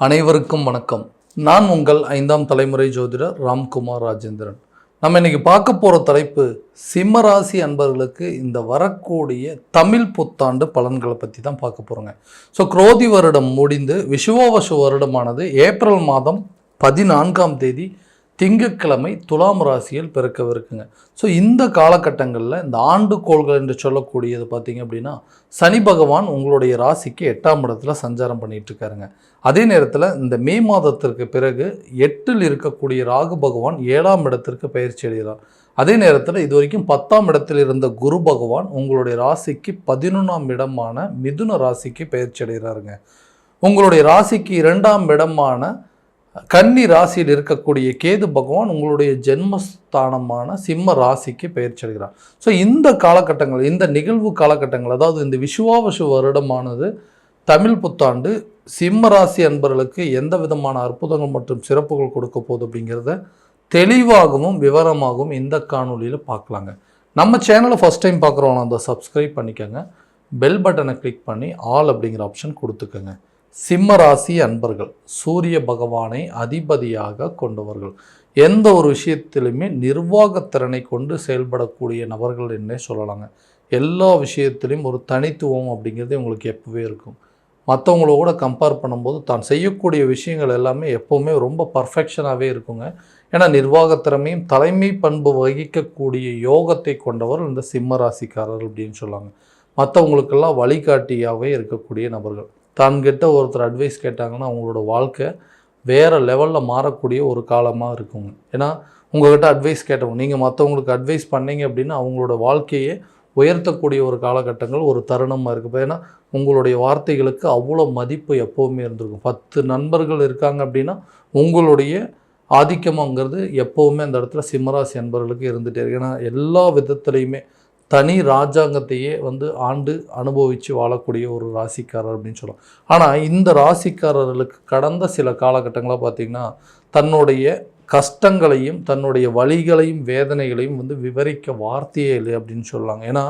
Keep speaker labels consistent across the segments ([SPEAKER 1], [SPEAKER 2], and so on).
[SPEAKER 1] அனைவருக்கும் வணக்கம். நான் உங்கள் ஐந்தாம் தலைமுறை ஜோதிடர் ராம்குமார் ராஜேந்திரன். நம்ம இன்னைக்கு பார்க்க போகிற தலைப்பு சிம்மராசி அன்பர்களுக்கு இந்த வரக்கூடிய தமிழ் புத்தாண்டு பலன்களை பற்றி தான் பார்க்க போகிறோங்க ஸோ குரோதி வருடம் முடிந்து விஷுவாவசு வருடமானது ஏப்ரல் மாதம் பதினான்காம் தேதி திங்கட்கிழமை துலாம் ராசியில் பிறக்கவிருக்குங்க. ஸோ இந்த காலகட்டங்களில் இந்த ஆண்டு கோள்கள் என்று சொல்லக்கூடியது பார்த்திங்க அப்படின்னா சனி பகவான் உங்களுடைய ராசிக்கு எட்டாம் இடத்துல சஞ்சாரம் பண்ணிகிட்ருக்காருங்க. அதே நேரத்தில் இந்த மே மாதத்திற்கு பிறகு எட்டில் இருக்கக்கூடிய ராகு பகவான் ஏழாம் இடத்திற்கு பயிற்சி அடைகிறார். அதே நேரத்தில் இது வரைக்கும் பத்தாம் இடத்தில் இருந்த குரு பகவான் உங்களுடைய ராசிக்கு பதினொன்றாம் இடமான மிதுன ராசிக்கு பயிற்சி அடைகிறாருங்க. உங்களுடைய ராசிக்கு இரண்டாம் இடமான கன்னி ராசியில் இருக்கக்கூடிய கேது பகவான் உங்களுடைய ஜென்மஸ்தானமான சிம்ம ராசிக்கு பெயர் அடைகிறார் ஸோ இந்த காலகட்டங்கள் இந்த நிகழ்வு காலகட்டங்கள் அதாவது இந்த விஷுவாவசு வருடமானது தமிழ் புத்தாண்டு சிம்ம ராசி அன்பர்களுக்கு எந்த விதமான அற்புதங்கள் மற்றும் சிறப்புகள் கொடுக்க போகுது அப்படிங்கிறத தெளிவாகவும் விவரமாகவும் இந்த காணொலியில் பார்க்கலாங்க. நம்ம சேனலை ஃபஸ்ட் டைம் பார்க்குறவங்க அந்த சப்ஸ்கிரைப் பண்ணிக்கோங்க. பெல் பட்டனை கிளிக் பண்ணி ஆல் அப்படிங்கிற ஆப்ஷன் கொடுத்துக்கோங்க. சிம்மராசி அன்பர்கள் சூரிய பகவானை அதிபதியாக கொண்டவர்கள். எந்த ஒரு விஷயத்திலுமே நிர்வாகத்திறனை கொண்டு செயல்படக்கூடிய நபர்கள் என்னே சொல்லலாங்க. எல்லா விஷயத்திலையும் ஒரு தனித்துவம் அப்படிங்கிறது உங்களுக்கு எப்போவே இருக்கும். மற்றவங்களோட கம்பேர் பண்ணும்போது தான் செய்யக்கூடிய விஷயங்கள் எல்லாமே எப்போவுமே ரொம்ப பர்ஃபெக்ஷனாகவே இருக்குங்க. ஏன்னா நிர்வாகத்திறமையும் தலைமை பண்பு வகிக்கக்கூடிய யோகத்தை கொண்டவர் இந்த சிம்ம ராசிக்காரர் அப்படின்னு சொல்லுவாங்க மற்றவங்களுக்கெல்லாம் வழிகாட்டியாகவே இருக்கக்கூடிய நபர்கள். தான் கிட்ட ஒருத்தர் அட்வைஸ் கேட்டாங்கன்னா அவங்களோட வாழ்க்கை வேறு லெவலில் மாறக்கூடிய ஒரு காலமாக இருக்குங்க. ஏன்னா உங்கள்கிட்ட அட்வைஸ் கேட்டவங்க நீங்கள் மற்றவங்களுக்கு அட்வைஸ் பண்ணீங்க அப்படின்னா அவங்களோட வாழ்க்கையே உயர்த்தக்கூடிய ஒரு காலகட்டங்கள் ஒரு தருணமாக இருக்குது ஏன்னா உங்களுடைய வார்த்தைகளுக்கு அவ்வளோ மதிப்பு எப்போவுமே இருந்திருக்கும். பத்து நண்பர்கள் இருக்காங்க அப்படின்னா உங்களுடைய ஆதிக்கமாங்கிறது எப்போவுமே அந்த இடத்துல சிம்மராசி என்பவர்களுக்கு இருந்துகிட்டே இருக்கு. ஏன்னா எல்லா விதத்துலேயுமே தனி ராஜாங்கத்தையே வந்து ஆண்டு அனுபவித்து வாழக்கூடிய ஒரு ராசிக்காரர் அப்படின்னு சொல்லலாம். ஆனால் இந்த ராசிக்காரர்களுக்கு கடந்த சில காலகட்டங்களாக பார்த்திங்கன்னா தன்னுடைய கஷ்டங்களையும் தன்னுடைய வழிகளையும் வேதனைகளையும் வந்து விவரிக்க வார்த்தையே இல்லை அப்படின்னு சொல்லலாங்க ஏன்னா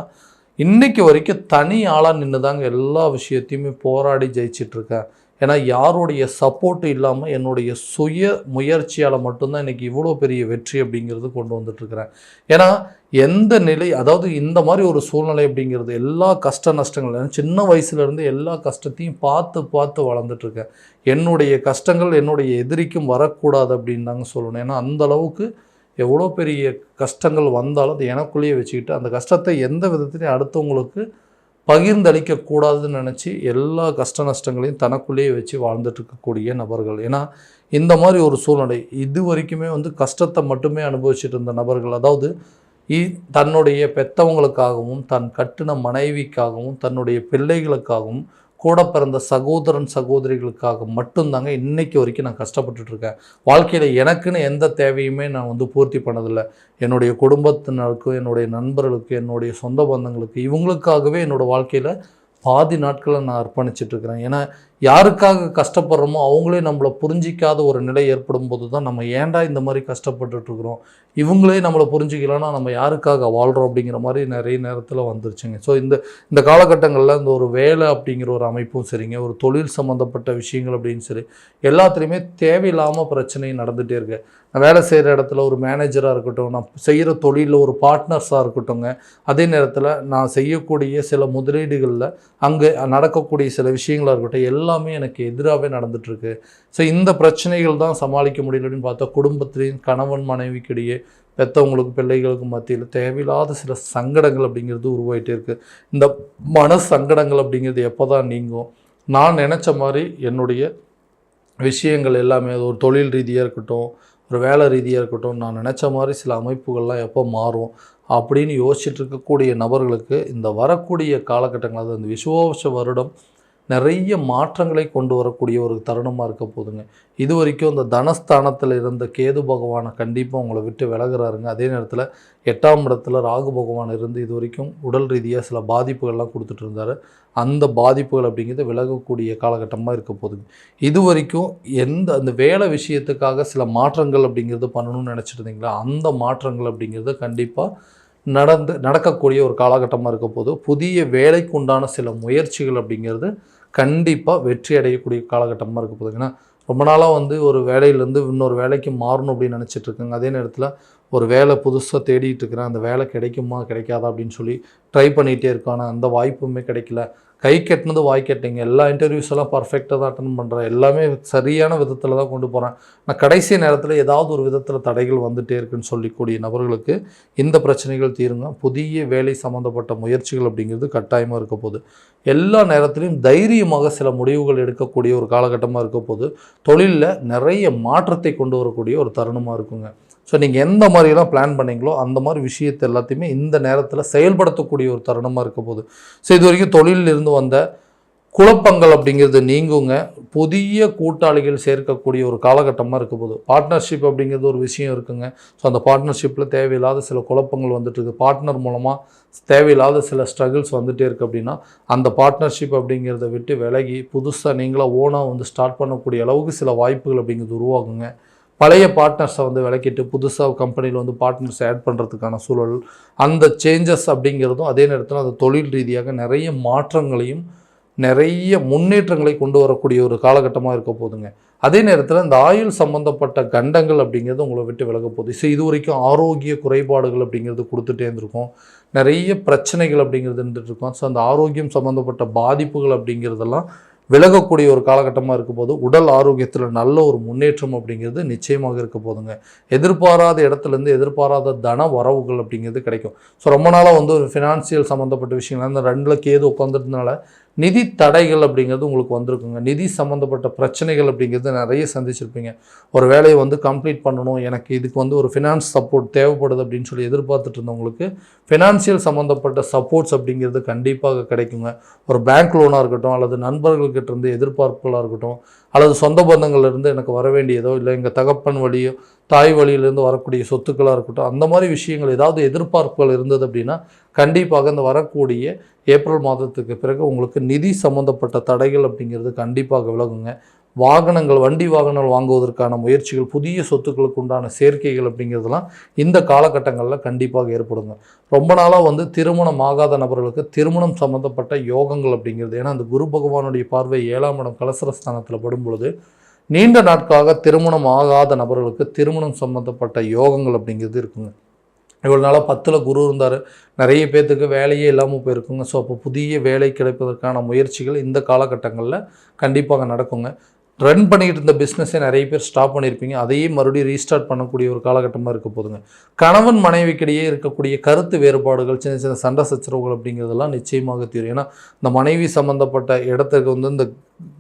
[SPEAKER 1] இன்றைக்கு வரைக்கும் தனி ஆளாக நின்று தாங்க எல்லா விஷயத்தையுமே போராடி ஜெயிச்சிட்ருக்கேன் ஏன்னா யாருடைய சப்போர்ட் இல்லாமல் என்னுடைய சுய முயற்சியால் மட்டும்தான் இன்றைக்கி இவ்வளோ பெரிய வெற்றி அப்படிங்கிறது கொண்டு வந்துட்டுருக்கிறேன் ஏன்னா எந்த நிலை அதாவது இந்த மாதிரி ஒரு சூழ்நிலை அப்படிங்கிறது எல்லா கஷ்ட நஷ்டங்கள் சின்ன வயசுலேருந்து எல்லா கஷ்டத்தையும் பார்த்து பார்த்து வளர்ந்துட்டுருக்கேன் என்னுடைய கஷ்டங்கள் என்னுடைய எதிரிக்கும் வரக்கூடாது அப்படின்னு தாங்க சொல்லணும். ஏன்னா அந்த அளவுக்கு எவ்வளோ பெரிய கஷ்டங்கள் வந்தாலும் அது எனக்குள்ளேயே வச்சுக்கிட்டு அந்த கஷ்டத்தை எந்த விதத்துலையும் அடுத்தவங்களுக்கு பகிர்ந்தளிக்கக்கூடாதுன்னு நினச்சி எல்லா கஷ்ட நஷ்டங்களையும் தனக்குள்ளேயே வச்சு வாழ்ந்துட்டுருக்கக்கூடிய நபர்கள். ஏன்னா இந்த மாதிரி ஒரு சூழ்நிலை இது வரைக்குமே வந்து கஷ்டத்தை மட்டுமே அனுபவிச்சுட்டு இருந்த நபர்கள். அதாவது தன்னுடைய பெத்தவங்களுக்காகவும் தன் கட்டின மனைவிக்காகவும் தன்னுடைய பிள்ளைகளுக்காகவும் கூட பிறந்த சகோதரன் சகோதரிகளுக்காக மட்டும்தாங்க இன்றைக்கி வரைக்கும் நான் கஷ்டப்பட்டுட்டு இருக்கேன் வாழ்க்கையில் எனக்குன்னு எந்த தேவையுமே நான் வந்து பூர்த்தி பண்ணதில்லை. என்னுடைய குடும்பத்தினருக்கும் என்னுடைய நண்பர்களுக்கு என்னுடைய சொந்த பந்தங்களுக்கு இவங்களுக்காகவே என்னோடய வாழ்க்கையில் பாதி நாட்களை நான் அர்ப்பணிச்சிட்ருக்கிறேன். ஏன்னா யாருக்காக கஷ்டப்படுறோமோ அவங்களே நம்மளை புரிஞ்சிக்காத ஒரு நிலை ஏற்படும் போது தான் நம்ம ஏன்டா இந்த மாதிரி கஷ்டப்பட்டுட்ருக்குறோம்? இவங்களே நம்மளை புரிஞ்சிக்கலன்னா நம்ம யாருக்காக வாழ்கிறோம் அப்படிங்கிற மாதிரி நிறைய நேரத்தில் வந்துருச்சுங்க. ஸோ இந்த இந்த காலகட்டங்களில் இந்த ஒரு வேலை அப்படிங்கிற ஒரு அமைப்பும் சரிங்க. ஒரு தொழில் சம்மந்தப்பட்ட விஷயங்கள் அப்படின்னு சரி. எல்லாத்துலேயுமே தேவையில்லாமல் பிரச்சனை நடந்துகிட்டே இருக்கு. நான் வேலை செய்கிற இடத்துல ஒரு மேனேஜராக இருக்கட்டும் நான் செய்கிற தொழிலில் ஒரு பார்ட்னர்ஸாக இருக்கட்டும்ங்க. அதே நேரத்தில் நான் செய்யக்கூடிய சில முதலீடுகளில் அங்கே நடக்கக்கூடிய சில விஷயங்களாக இருக்கட்டும் எல்லா எல்லாமே எனக்கு எதிராகவே நடந்துகிட்ருக்கு ஸோ இந்த பிரச்சனைகள் தான் சமாளிக்க முடியல அப்படின்னு பார்த்தா குடும்பத்துலேயும் கணவன் மனைவிக்கிடையே பெற்றவங்களுக்கு பிள்ளைகளுக்கு மத்தியில் தேவையில்லாத சில சங்கடங்கள் அப்படிங்கிறது உருவாகிட்டே இருக்குது இந்த மன சங்கடங்கள் அப்படிங்கிறது எப்போ தான் நீங்கும்? நான் நினச்ச மாதிரி என்னுடைய விஷயங்கள் எல்லாமே அது ஒரு தொழில் ரீதியாக இருக்கட்டும் ஒரு வேலை ரீதியாக இருக்கட்டும் நான் நினச்ச மாதிரி சில அமைப்புகள்லாம் எப்போ மாறும்? அப்படின்னு யோசிச்சுட்டு இருக்கக்கூடிய நபர்களுக்கு இந்த வரக்கூடிய காலகட்டங்கள் அதாவது இந்த விசுவாச வருடம் நிறைய மாற்றங்களை கொண்டு வரக்கூடிய ஒரு தருணமாக இருக்க போதுங்க. இது வரைக்கும் இந்த தனஸ்தானத்தில் இருந்த கேது பகவானை கண்டிப்பாக உங்களை விட்டு விலகுறாருங்க. அதே நேரத்தில் எட்டாம் இடத்துல ராகு பகவான் இருந்து இது வரைக்கும் உடல் ரீதியாக சில பாதிப்புகள்லாம் கொடுத்துட்டு இருந்தார். அந்த பாதிப்புகள் அப்படிங்கிறது விலகக்கூடிய காலகட்டமாக இருக்க போதுங்க. இது வரைக்கும் எந்த அந்த வேலை விஷயத்துக்காக சில மாற்றங்கள் அப்படிங்கிறது பண்ணணும்னு நினச்சிட்டு இருந்தீங்களா? அந்த மாற்றங்கள் அப்படிங்கிறது கண்டிப்பாக நடந்து நடக்கக்கூடிய ஒரு காலகட்டமாக இருக்க போது புதிய வேலைக்கு உண்டான சில முயற்சிகள் அப்படிங்கிறது கண்டிப்பாக வெற்றி அடையக்கூடிய காலகட்டமாக இருக்க போகுது. ரொம்ப நாளாக வந்து ஒரு வேலையிலேருந்து இன்னொரு வேலைக்கு மாறணும் அப்படின்னு நினச்சிட்ருக்காங்க அதே நேரத்தில் ஒரு வேலை புதுசாக தேடிட்டு இருக்கிறேன் அந்த வேலை கிடைக்குமா கிடைக்காதா அப்படின்னு சொல்லி ட்ரை பண்ணிகிட்டே இருக்கான. அந்த வாய்ப்புமே கிடைக்கல. கை கட்டினது வாய் கட்டிங்க. எல்லா இன்டர்வியூஸ் எல்லாம் பர்ஃபெக்டாக தான் அட்டன் பண்ணுறேன் எல்லாமே சரியான விதத்தில் தான் கொண்டு போகிறேன் நான் கடைசி நேரத்தில் ஏதாவது ஒரு விதத்தில் தடைகள் வந்துகிட்டே இருக்குன்னு சொல்லிக்கூடிய நபர்களுக்கு இந்த பிரச்சனைகள் தீருங்க. புதிய வேலை சம்மந்தப்பட்ட முயற்சிகள் அப்படிங்கிறது கட்டாயமாக இருக்க போகுது. எல்லா நேரத்துலையும் தைரியமாக சில முடிவுகள் எடுக்கக்கூடிய ஒரு காலகட்டமாக இருக்க போது தொழிலில் நிறைய மாற்றத்தை கொண்டு வரக்கூடிய ஒரு தருணமாக இருக்குங்க. ஸோ நீங்கள் எந்த மாதிரியெல்லாம் பிளான் பண்ணீங்களோ அந்த மாதிரி விஷயத்தை எல்லாத்தையுமே இந்த நேரத்தில் செயல்படுத்தக்கூடிய ஒரு தருணமாக இருக்க போகுது. ஸோ இது வரைக்கும் தொழிலில் இருந்து வந்த குழப்பங்கள் அப்படிங்கிறது நீங்குங்க. புதிய கூட்டாளிகள் சேர்க்கக்கூடிய ஒரு காலகட்டமாக இருக்க போகுது. பார்ட்னர்ஷிப் அப்படிங்கிறது ஒரு விஷயம் இருக்குங்க. ஸோ அந்த பார்ட்னர்ஷிப்பில் தேவையில்லாத சில குழப்பங்கள் வந்துட்டுருக்கு பார்ட்னர் மூலமாக தேவையில்லாத சில ஸ்ட்ரகிள்ஸ் வந்துகிட்டே இருக்குது அப்படின்னா அந்த பார்ட்னர்ஷிப் அப்படிங்கிறத விட்டு விலகி புதுசாக நீங்களாக ஓனாக வந்து ஸ்டார்ட் பண்ணக்கூடிய அளவுக்கு சில வாய்ப்புகள் அப்படிங்கிறது உருவாகுங்க. பழைய பார்ட்னர்ஸை வந்து விளக்கிட்டு புதுசாக கம்பெனியில் வந்து பார்ட்னர்ஸ் ஆட் பண்ணுறதுக்கான சூழல் அந்த சேஞ்சஸ் அப்படிங்கிறதும் அதே நேரத்தில் அந்த தொழில் ரீதியாக நிறைய மாற்றங்களையும் நிறைய முன்னேற்றங்களை கொண்டு வரக்கூடிய ஒரு காலகட்டமாக இருக்க போதுங்க அதே நேரத்தில் இந்த ஆயுள் சம்மந்தப்பட்ட கண்டங்கள் அப்படிங்கிறது உங்களை விட்டு விலக போகுது. ஸோ இது வரைக்கும் ஆரோக்கிய குறைபாடுகள் அப்படிங்கிறது கொடுத்துட்டே இருந்திருக்கும். நிறைய பிரச்சனைகள் அப்படிங்கிறது இருந்துகிட்ருக்கோம் ஸோ அந்த ஆரோக்கியம் சம்மந்தப்பட்ட பாதிப்புகள் அப்படிங்கிறதெல்லாம் விலகக்கூடிய ஒரு காலகட்டமாக இருக்க போது உடல் ஆரோக்கியத்தில் நல்ல ஒரு முன்னேற்றம் அப்படிங்கிறது நிச்சயமாக இருக்க போதுங்க. எதிர்பாராத இடத்துலேருந்து எதிர்பாராத தன வரவுகள் அப்படிங்கிறது கிடைக்கும். ஸோ ரொம்ப நாளாக வந்து ஒரு ஃபினான்சியல் சம்மந்தப்பட்ட விஷயங்கள் அந்த ரெண்டில் கேது உட்காந்துருந்தனால நிதி தடைகள் அப்படிங்கிறது உங்களுக்கு வந்திருக்குங்க. நிதி சம்மந்தப்பட்ட பிரச்சனைகள் அப்படிங்கிறது நிறைய சந்திச்சிருப்பீங்க. ஒரு வேலையை வந்து கம்ப்ளீட் பண்ணணும். எனக்கு இதுக்கு வந்து ஒரு ஃபினான்ஸ் சப்போர்ட் தேவைப்படுது அப்படின்னு சொல்லி எதிர்பார்த்துட்டு இருந்தவங்களுக்கு ஃபினான்சியல் சம்மந்தப்பட்ட சப்போர்ட்ஸ் அப்படிங்கிறது கண்டிப்பாக கிடைக்குங்க. ஒரு பேங்க் லோனாக இருக்கட்டும் அல்லது நண்பர்கள்கிட்ட இருந்து எதிர்பார்ப்புகளாக இருக்கட்டும் அல்லது சொந்த பந்தங்கள்லேருந்து எனக்கு வர வேண்டியதோ இல்லை எங்கள் தகப்பன் வழியோ தாய் வழியிலேருந்து வரக்கூடிய சொத்துக்களாக இருக்கட்டும் அந்த மாதிரி விஷயங்கள் ஏதாவது எதிர்பார்ப்புகள் இருந்தது அப்படின்னா கண்டிப்பாக இந்த வரக்கூடிய ஏப்ரல் மாதத்துக்கு பிறகு உங்களுக்கு நிதி சம்மந்தப்பட்ட தடைகள் அப்படிங்கிறது கண்டிப்பாக விலகுங்க. வாகனங்கள் வண்டி வாகனங்கள் வாங்குவதற்கான முயற்சிகள் புதிய சொத்துக்களுக்கு உண்டான சேர்க்கைகள் அப்படிங்கிறதுலாம் இந்த காலகட்டங்களில் கண்டிப்பாக ஏற்படுங்க. ரொம்ப நாளாக வந்து திருமணம் ஆகாத நபர்களுக்கு திருமணம் சம்மந்தப்பட்ட யோகங்கள் அப்படிங்கிறது ஏன்னா அந்த குரு பகவானுடைய பார்வை ஏழாம் இடம் கலசரஸ்தானத்தில் படும் பொழுது நீண்ட நாட்களாக திருமணம் ஆகாத நபர்களுக்கு திருமணம் சம்மந்தப்பட்ட யோகங்கள் அப்படிங்கிறது இருக்குங்க. இவ்வளோ நாளாக பத்தில் குரு இருந்தார். நிறைய பேர்த்துக்கு வேலையே இல்லாமல் போயிருக்குங்க. ஸோ அப்போ புதிய வேலை கிடைப்பதற்கான முயற்சிகள் இந்த காலகட்டங்களில் கண்டிப்பாக நடக்குங்க. ரன் பண்ணிக்கிட்டு இருந்த பிஸ்னஸை நிறைய பேர் ஸ்டாப் பண்ணியிருப்பீங்க அதையே மறுபடியும் ரீஸ்டார்ட் பண்ணக்கூடிய ஒரு காலகட்டமாக இருக்க போதுங்க. கணவன் மனைவிக்கிடையே இருக்கக்கூடிய கருத்து வேறுபாடுகள் சின்ன சின்ன சண்டை சச்சரவுகள் அப்படிங்கிறதெல்லாம் நிச்சயமாக தீரும். ஏன்னா இந்த மனைவி சம்மந்தப்பட்ட இடத்துக்கு வந்து இந்த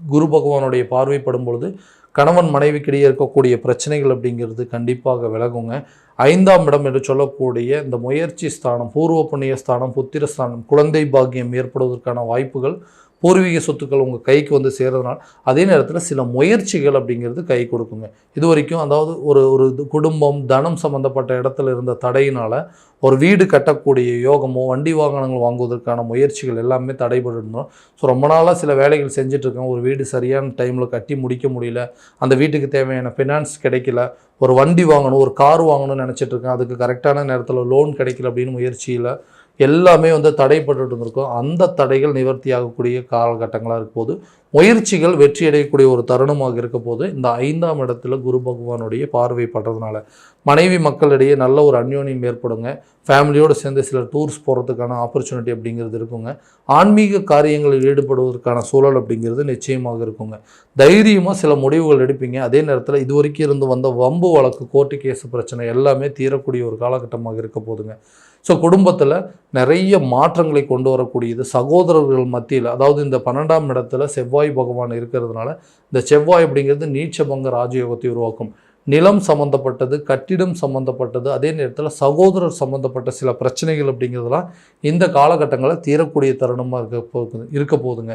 [SPEAKER 1] குரு பகவானுடைய பார்வைப்படும் பொழுது கணவன் மனைவிக்கிடையே இருக்கக்கூடிய பிரச்சனைகள் அப்படிங்கிறது கண்டிப்பாக விலகுங்க. ஐந்தாம் இடம் என்று சொல்லக்கூடிய இந்த முயற்சி ஸ்தானம் பூர்வ புண்ணிய ஸ்தானம் புத்திர ஸ்தானம் குழந்தை பாக்கியம் ஏற்படுவதற்கான வாய்ப்புகள் பூர்வீக சொத்துக்கள் உங்கள் கைக்கு வந்து சேர்றதுனால அதே நேரத்தில் சில முயற்சிகள் அப்படிங்கிறது கை கொடுக்குங்க. இது வரைக்கும் அதாவது ஒரு ஒரு குடும்பம் தனம் சம்மந்தப்பட்ட இடத்துல இருந்த தடையினால் ஒரு வீடு கட்டக்கூடிய யோகமோ வண்டி வாகனங்கள் வாங்குவதற்கான முயற்சிகள் எல்லாமே தடைபட்டுருந்தோம். ஸோ ரொம்ப நாளாக சில வேலைகள் செஞ்சுட்ருக்கோம் ஒரு வீடு சரியான டைமில் கட்டி முடிக்க முடியல. அந்த வீட்டுக்கு தேவையான ஃபினான்ஸ் கிடைக்கல. ஒரு வண்டி வாங்கணும் ஒரு கார் வாங்கணும்னு நினச்சிட்ருக்கேன். அதுக்கு கரெக்டான நேரத்தில் லோன் கிடைக்கல அப்படின்னு முயற்சியில் எல்லாமே வந்து தடைப்பட்டு இருந்திருக்கும் அந்த தடைகள் நிவர்த்தி ஆகக்கூடிய காலகட்டங்களாக இருக்கும் போது முயற்சிகள் வெற்றி அடையக்கூடிய ஒரு தருணமாக இருக்க போது இந்த ஐந்தாம் இடத்துல குரு பகவானுடைய பார்வை படுறதுனால மனைவி மக்களிடையே நல்ல ஒரு அந்யோன்யம் ஏற்படுங்க. ஃபேமிலியோடு சேர்ந்து சில டூர்ஸ் போகிறதுக்கான ஆப்பர்ச்சுனிட்டி அப்படிங்கிறது இருக்குங்க. ஆன்மீக காரியங்களில் ஈடுபடுவதற்கான சூழல் அப்படிங்கிறது நிச்சயமாக இருக்குங்க. தைரியமாக சில முடிவுகள் எடுப்பீங்க. அதே நேரத்தில் இது வரைக்கும் இருந்து வந்த வம்பு வழக்கு கோர்ட்டு கேஸ் பிரச்சனை எல்லாமே தீரக்கூடிய ஒரு காலகட்டமாக இருக்க போதுங்க ஸோ குடும்பத்தில் நிறைய மாற்றங்களை கொண்டு வரக்கூடியது சகோதரர்கள் மத்தியில் அதாவது இந்த பன்னெண்டாம் இடத்துல செவ்வாய் பகவான் இருக்கிறதுனால இந்த செவ்வாய் அப்படிங்கிறது நீச்சபங்க ராஜயோகத்தை உருவாக்கும். நிலம் சம்மந்தப்பட்டது கட்டிடம் சம்மந்தப்பட்டது அதே நேரத்தில் சகோதரர் சம்மந்தப்பட்ட சில பிரச்சனைகள் அப்படிங்கிறதுலாம் இந்த காலகட்டங்களில் தீரக்கூடிய தருணமாக இருக்க போகுது இருக்க போகுதுங்க.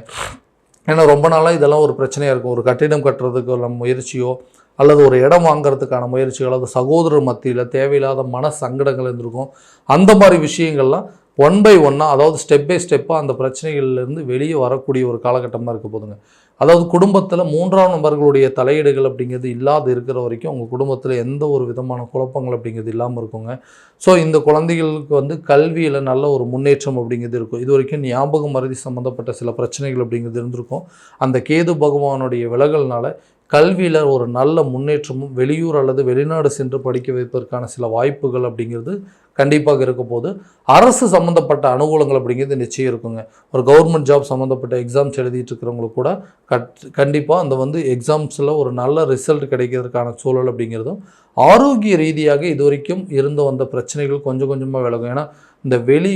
[SPEAKER 1] ஏன்னா ரொம்ப நாளாக இதெல்லாம் ஒரு பிரச்சனையாக இருக்கும். ஒரு கட்டிடம் கட்டுறதுக்கு முயற்சியோ அல்லது ஒரு இடம் வாங்குறதுக்கான முயற்சிகள் அல்லது சகோதரர் மத்தியில் தேவையில்லாத மன சங்கடங்கள் இருந்திருக்கும். அந்த மாதிரி விஷயங்கள்லாம் ஒன் பை ஒன்னாக அதாவது ஸ்டெப் பை ஸ்டெப்பாக அந்த பிரச்சனைகள்லேருந்து வெளியே வரக்கூடிய ஒரு காலகட்டமாக இருக்க போதுங்க. அதாவது குடும்பத்தில் மூன்றாம் நபர்களுடைய தலையீடுகள் அப்படிங்கிறது இல்லாது இருக்கிற வரைக்கும் உங்கள் குடும்பத்தில் எந்த ஒரு விதமான குழப்பங்கள் அப்படிங்கிறது இல்லாமல் இருக்குங்க. ஸோ இந்த குழந்தைகளுக்கு வந்து கல்வியில் நல்ல ஒரு முன்னேற்றம் அப்படிங்கிறது இருக்கும். இது வரைக்கும் ஞாபகம் மருதி சம்மந்தப்பட்ட சில பிரச்சனைகள் அப்படிங்கிறது இருந்திருக்கும். அந்த கேது பகவானுடைய விலகல்னால கல்வியில் ஒரு நல்ல முன்னேற்றமும் வெளியூர் அல்லது வெளிநாடு சென்று படிக்க வைப்பதற்கான சில வாய்ப்புகள் அப்படிங்கிறது கண்டிப்பாக இருக்க போது அரசு சம்மந்தப்பட்ட அனுகூலங்கள் அப்படிங்கிறது நிச்சயம் இருக்குங்க. ஒரு கவர்மெண்ட் ஜாப் சம்மந்தப்பட்ட எக்ஸாம்ஸ் எழுதிட்டு இருக்கிறவங்களுக்கு கூட கட் கண்டிப்பாக அந்த வந்து எக்ஸாம்ஸில் ஒரு நல்ல ரிசல்ட் கிடைக்கிறதுக்கான சூழல் அப்படிங்கிறதும் ஆரோக்கிய ரீதியாக இது வரைக்கும் இருந்து வந்த பிரச்சனைகள் கொஞ்சம் கொஞ்சமாக விலகும். ஏன்னா இந்த வெளி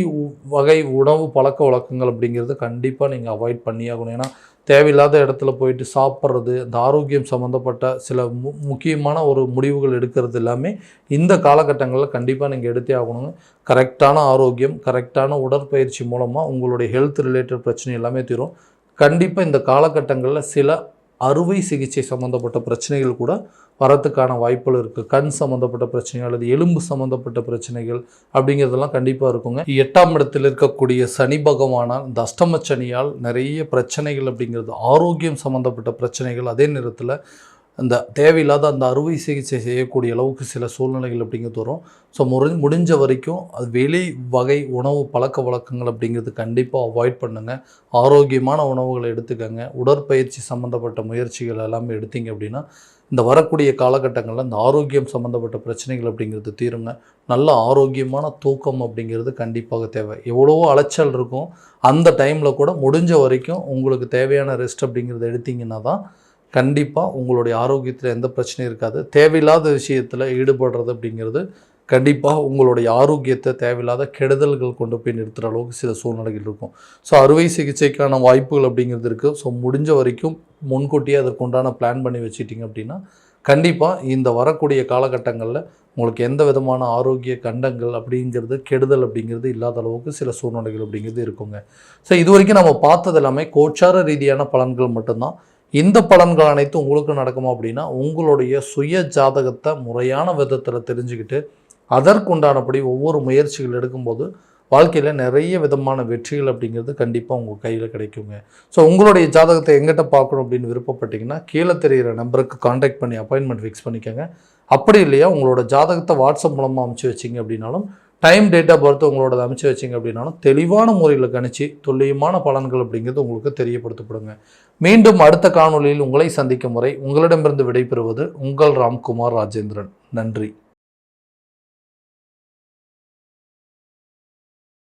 [SPEAKER 1] வகை உணவு பழக்க வழக்கங்கள் அப்படிங்கிறது கண்டிப்பாக நீங்கள் அவாய்ட் பண்ணியாகணும். ஏன்னா தேவையில்லாத இடத்துல போயிட்டு சாப்பிட்றது இந்த ஆரோக்கியம் சம்மந்தப்பட்ட சில மு முக்கியமான ஒரு முடிவுகள் எடுக்கிறது எல்லாமே இந்த காலகட்டங்களில் கண்டிப்பாக நீங்கள் எடுத்தே ஆகணுங்க. கரெக்டான ஆரோக்கியம் கரெக்டான உடற்பயிற்சி மூலமாக உங்களுடைய ஹெல்த் ரிலேட்டட் பிரச்சனை எல்லாமே தீரும். கண்டிப்பாக இந்த காலகட்டங்களில் சில அறுவை சிகிச்சை சம்மந்தப்பட்ட பிரச்சனைகள் கூட வரத்துக்கான வாய்ப்புகள் இருக்குது கண் சம்மந்தப்பட்ட பிரச்சனைகள் அல்லது எலும்பு சம்மந்தப்பட்ட பிரச்சனைகள் அப்படிங்கிறதெல்லாம் கண்டிப்பாக இருக்குங்க. எட்டாம் இடத்தில் இருக்கக்கூடிய சனி பகவானால் இந்த அஷ்டம சனியால் நிறைய பிரச்சனைகள் அப்படிங்கிறது ஆரோக்கியம் சம்மந்தப்பட்ட பிரச்சனைகள் அதே நேரத்தில் அந்த தேவையில்லாத அந்த அறுவை சிகிச்சை செய்யக்கூடிய அளவுக்கு சில சூழ்நிலைகள் அப்படிங்கிறது வரும். ஸோ முடி முடிஞ்ச வரைக்கும் அது வெளி வகை உணவு பழக்க வழக்கங்கள் அப்படிங்கிறது கண்டிப்பாக அவாய்ட் பண்ணுங்கள் ஆரோக்கியமான உணவுகளை எடுத்துக்கங்க. உடற்பயிற்சி சம்மந்தப்பட்ட முயற்சிகள் எல்லாமே எடுத்தீங்க அப்படின்னா இந்த வரக்கூடிய காலகட்டங்களில் இந்த ஆரோக்கியம் சம்மந்தப்பட்ட பிரச்சனைகள் அப்படிங்கிறது தீருங்க. நல்ல ஆரோக்கியமான தூக்கம் அப்படிங்கிறது கண்டிப்பாக தேவை. எவ்வளவோ அலைச்சல் இருக்கும். அந்த டைமில் கூட முடிஞ்ச வரைக்கும் உங்களுக்கு தேவையான ரெஸ்ட் அப்படிங்கிறத எடுத்திங்கன்னா தான் கண்டிப்பாக உங்களுடைய ஆரோக்கியத்தில் எந்த பிரச்சனையும் இருக்காது. தேவையில்லாத விஷயத்தில் ஈடுபடுறது அப்படிங்கிறது கண்டிப்பாக உங்களுடைய ஆரோக்கியத்தை தேவையில்லாத கெடுதல்கள் கொண்டு போய் நிறுத்துகிற அளவுக்கு சில சூழ்நிலைகள் இருக்கும். ஸோ அறுவை சிகிச்சைக்கான வாய்ப்புகள் அப்படிங்கிறது இருக்குது ஸோ முடிஞ்ச வரைக்கும் முன்கூட்டியே அதற்குண்டான பிளான் பண்ணி வச்சுட்டிங்க அப்படின்னா கண்டிப்பாக இந்த வரக்கூடிய காலகட்டங்களில் உங்களுக்கு எந்த விதமான ஆரோக்கிய கண்டங்கள் அப்படிங்கிறது கெடுதல் அப்படிங்கிறது இல்லாத அளவுக்கு சில சூழ்நிலைகள் அப்படிங்கிறது இருக்குங்க. ஸோ இது வரைக்கும் நம்ம பார்த்தது எல்லாமே கோச்சார ரீதியான பலன்கள் மட்டும்தான். இந்த பலன்கள் அனைத்தும் உங்களுக்கு நடக்குமா அப்படின்னா உங்களுடைய சுய ஜாதகத்தை முறையான விதத்தில் தெரிஞ்சுக்கிட்டு அதற்குண்டானபடி ஒவ்வொரு முயற்சிகள் எடுக்கும்போது வாழ்க்கையில் நிறைய விதமான வெற்றிகள் அப்படிங்கிறது கண்டிப்பாக உங்கள் கையில் கிடைக்குங்க. ஸோ உங்களுடைய ஜாதகத்தை எங்கிட்ட பார்க்கணும் அப்படின்னு விருப்பப்பட்டீங்கன்னா கீழே தெரிகிற நம்பருக்கு காண்டாக்ட் பண்ணி அப்பாயின்மெண்ட் ஃபிக்ஸ் பண்ணிக்கோங்க. அப்படி இல்லையா உங்களோட ஜாதகத்தை வாட்ஸ்அப் மூலமாக அமுச்சு வச்சிங்க அப்படின்னாலும் டைம் டேட் ஆஃப் பர்த் உங்களோட அமைச்சு வச்சிங்க அப்படின்னாலும் தெளிவான முறையில் கணிச்சு துல்லியமான பலன்கள் அப்படிங்கிறது உங்களுக்கு தெரியப்படுத்தப்படுங்க. மீண்டும் அடுத்த காணொளியில் உங்களை சந்திக்கும் முறை உங்களிடமிருந்து விடைபெறுவது உங்கள் ராம்குமார் ராஜேந்திரன். நன்றி.